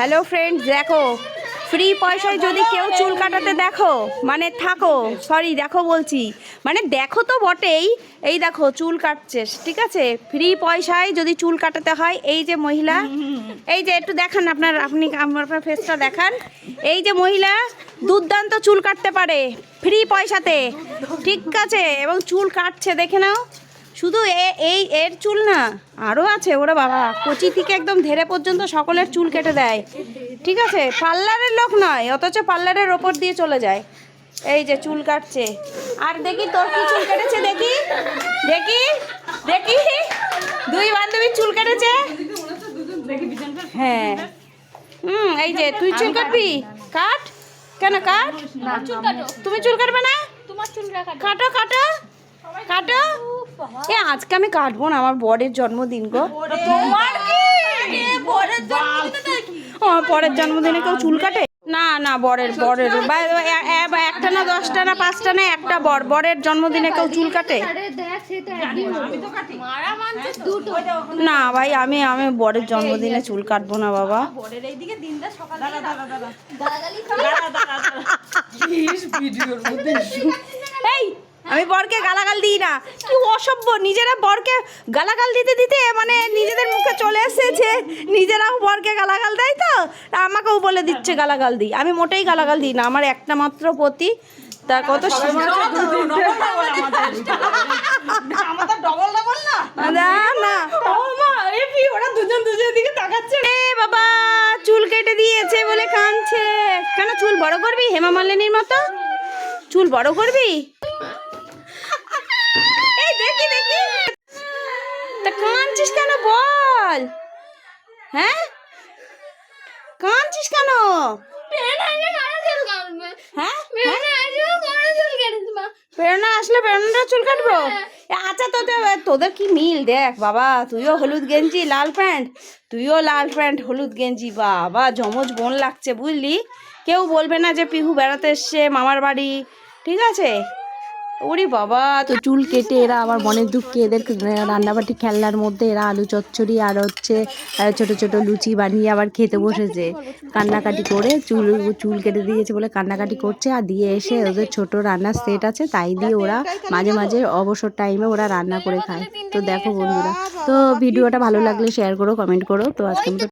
Hello friends দেখো free পয়সায় যদি কেউ চুল কাটাতে দেখো মানে থাকো সরি দেখো বলছি মানে দেখো তো বটেই, এই দেখো, চুল কাটছে, ঠিক আছে? ফ্রি পয়সায় যদি চুল কাটাতে হয়, এই যে মহিলা, এই যে একটু দেখান আপনার, আপনি আপনার ফেসটা দেখান, এই যে মহিলা, দুর্দান্ত চুল কাটতে পারে ফ্রি পয়সাতে, ঠিক আছে? এবং চুল কাটছে, দেখে নাও শুধু এ- এই এর চুল না আরও আছে ওরা বাবা। কচি থেকে একদম ধেরে পর্যন্ত সকলের চুল কেটে দেয়। ঠিক আছে? পার্লারের লোক নয় অথচ পার্লারের ওপর দিয়ে চলে যায়। এই যে চুল কাটছে। আর দেখি তোর কি চুল কেটেছে দেখি? দেখি? দেখি? দুই বান্ধবীর চুল কেটেছে? হ্যাঁ। হুম এই যে তুই চুল কাটবি? কাট। কেন কাট? তুমি চুল কাটবে না? তোমার চুল কাটো কাটো। কাটো। এ আজকে আমি কাটবো না আমার বরের জন্মদিন গো। তোমার কি? আমার পরের জন্মদিনে কেউ চুল কাটে? না না বরের বরের। একটা না দশটা না পাঁচটা না একটা বর বরের জন্মদিনে কেউ চুল কাটে? না ভাই আমি আমি বরের জন্মদিনে চুল কাটবো না বাবা। আমি বরকে গালাগাল দিই না। কি অসভ্য নিজেরা বরকে গালাগাল দিতে দিতে মানে নিজেদের মুখে চলে এসেছে। নিজেরাও বরকে গালাগাল দেয় তো আমাকেও বলে দিচ্ছে গালাগাল দিই। আমি মোটেই গালাগাল দিই না আমার একটা মাত্র পতি। তার কত না? না মা ওরা দুজন দুজনের দিকে তাকাচ্ছে। এ বাবা চুল কেটে দিয়েছে বলে কাঁদছে। কেন চুল বড় করবি হেমা মালিনীর মতো? চুল বড় করবি এই দেখি দেখি তা কাঁদছিস কেন বল। হ্যাঁ? কাঁদছিস কেন? হ্যাঁ? প্রেরণা আসলে প্রেরণাটা চুল কাটবো? এ, আচ্ছা তোদের তোদের কি মিল? দেখ বাবা তুইও হলুদ গেঞ্জি লাল প্যান্ট। তুইও লাল প্যান্ট হলুদ গেঞ্জি বাবা জমজ বোন লাগছে বুঝলি? কেউ বলবে না যে পিহু বেড়াতে এসছে মামার বাড়ি ঠিক আছে? ওরে বাবা তো চুল কেটে এরা আবার মনের দুঃখে এদের রান্নাবাটি খেলনার মধ্যে এরা আলু চচ্চড়ি আর হচ্ছে ছোট ছোট লুচি বানিয়ে আবার খেতে বসেছে। কান্নাকাটি করে চুল চুল কেটে দিয়েছে বলে কান্নাকাটি করছে আর দিয়ে এসে ওদের ছোট রান্নার সেট আছে তাই দিয়ে ওরা মাঝে মাঝে অবসর টাইমে ওরা রান্না করে খায়। তো দেখো বন্ধুরা তো ভিডিওটা ভালো লাগলে শেয়ার করো কমেন্ট করো। তো আজকে